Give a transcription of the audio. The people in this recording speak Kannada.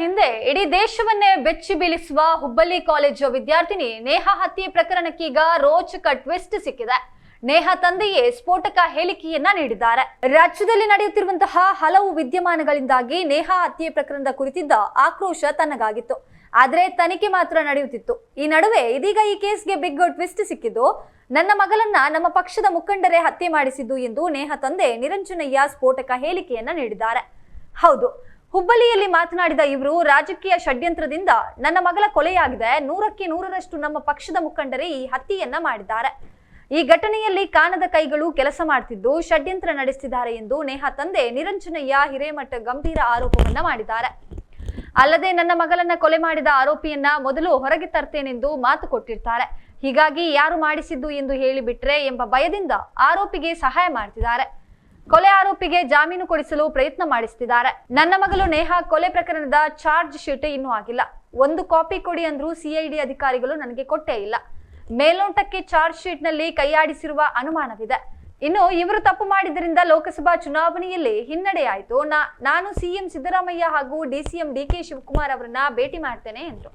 ಹಿಂದೆ ಇಡೀ ದೇಶವನ್ನೇ ಬೆಚ್ಚಿ ಬೀಳಿಸುವ ಹುಬ್ಬಳ್ಳಿ ಕಾಲೇಜು ವಿದ್ಯಾರ್ಥಿನಿ ನೇಹಾ ಹತ್ಯೆ ಪ್ರಕರಣಕ್ಕೀಗ ರೋಚಕ ಟ್ವಿಸ್ಟ್ ಸಿಕ್ಕಿದೆ. ನೇಹಾ ತಂದೆಯೇ ಸ್ಫೋಟಕ ಹೇಳಿಕೆಯನ್ನ ನೀಡಿದ್ದಾರೆ. ರಾಜ್ಯದಲ್ಲಿ ನಡೆಯುತ್ತಿರುವಂತಹ ಹಲವು ವಿದ್ಯಮಾನಗಳಿಂದಾಗಿ ನೇಹಾ ಹತ್ಯೆ ಪ್ರಕರಣದ ಕುರಿತಿದ್ದ ಆಕ್ರೋಶ ತನ್ನಗಾಗಿತ್ತು. ಆದ್ರೆ ತನಿಖೆ ಮಾತ್ರ ನಡೆಯುತ್ತಿತ್ತು. ಈ ನಡುವೆ ಇದೀಗ ಈ ಕೇಸ್ಗೆ ಬಿಗ್ ಟ್ವಿಸ್ಟ್ ಸಿಕ್ಕಿದ್ದು, ನನ್ನ ಮಗಳನ್ನ ನಮ್ಮ ಪಕ್ಷದ ಮುಖಂಡರೇ ಹತ್ಯೆ ಮಾಡಿಸಿದ್ದು ಎಂದು ನೇಹಾ ತಂದೆ ನಿರಂಜನಯ್ಯ ಸ್ಫೋಟಕ ಹೇಳಿಕೆಯನ್ನ ನೀಡಿದ್ದಾರೆ. ಹೌದು ಹುಬ್ಬಳ್ಳಿಯಲ್ಲಿ ಮಾತನಾಡಿದ ಇವರು, ರಾಜಕೀಯ ಷಡ್ಯಂತ್ರದಿಂದ ನನ್ನ ಮಗಳ ಕೊಲೆಯಾಗಿದೆ. ನೂರಕ್ಕೆ ನೂರರಷ್ಟು ನಮ್ಮ ಪಕ್ಷದ ಮುಖಂಡರೇ ಈ ಹತ್ಯೆಯನ್ನ ಮಾಡಿದ್ದಾರೆ. ಈ ಘಟನೆಯಲ್ಲಿ ಕಾಣದ ಕೈಗಳು ಕೆಲಸ ಮಾಡ್ತಿದ್ದು, ಷಡ್ಯಂತ್ರ ನಡೆಸಿದ್ದಾರೆ ಎಂದು ನೇಹಾ ತಂದೆ ನಿರಂಜನಯ್ಯ ಹಿರೇಮಠ ಗಂಭೀರ ಆರೋಪವನ್ನ ಮಾಡಿದ್ದಾರೆ. ಅಲ್ಲದೆ ನನ್ನ ಮಗಳನ್ನ ಕೊಲೆ ಮಾಡಿದ ಆರೋಪಿಯನ್ನ ಮೊದಲು ಹೊರಗೆ ತರ್ತೇನೆಂದು ಮಾತು ಕೊಟ್ಟಿರ್ತಾರೆ. ಹೀಗಾಗಿ ಯಾರು ಮಾಡಿಸಿದ್ದು ಎಂದು ಹೇಳಿಬಿಟ್ರೆ ಎಂಬ ಭಯದಿಂದ ಆರೋಪಿಗೆ ಸಹಾಯ ಮಾಡ್ತಿದ್ದಾರೆ. ಕೊಲೆ ಆರೋಪಿಗೆ ಜಾಮೀನು ಕೊಡಿಸಲು ಪ್ರಯತ್ನ ಮಾಡಿಸ್ತಿದ್ದಾರೆ. ನನ್ನ ಮಗಳು ನೇಹಾ ಕೊಲೆ ಪ್ರಕರಣದ ಚಾರ್ಜ್ ಶೀಟ್ ಇನ್ನೂ ಆಗಿಲ್ಲ. ಒಂದು ಕಾಪಿ ಕೊಡಿ ಅಂದ್ರೂ ಸಿಐಡಿ ಅಧಿಕಾರಿಗಳು ನನಗೆ ಕೊಟ್ಟೇ ಇಲ್ಲ. ಮೇಲ್ನೋಟಕ್ಕೆ ಚಾರ್ಜ್ ಶೀಟ್ನಲ್ಲಿ ಕೈಯಾಡಿಸಿರುವ ಅನುಮಾನವಿದೆ. ಇನ್ನು ಇವರು ತಪ್ಪು ಮಾಡಿದ್ರಿಂದ ಲೋಕಸಭಾ ಚುನಾವಣೆಯಲ್ಲಿ ಹಿನ್ನಡೆಯಾಯಿತು. ನಾನು ಸಿಎಂ ಸಿದ್ದರಾಮಯ್ಯ ಹಾಗೂ ಡಿಸಿಎಂ ಡಿಕೆ ಶಿವಕುಮಾರ್ ಅವರನ್ನ ಭೇಟಿ ಮಾಡ್ತೇನೆ ಎಂದರು.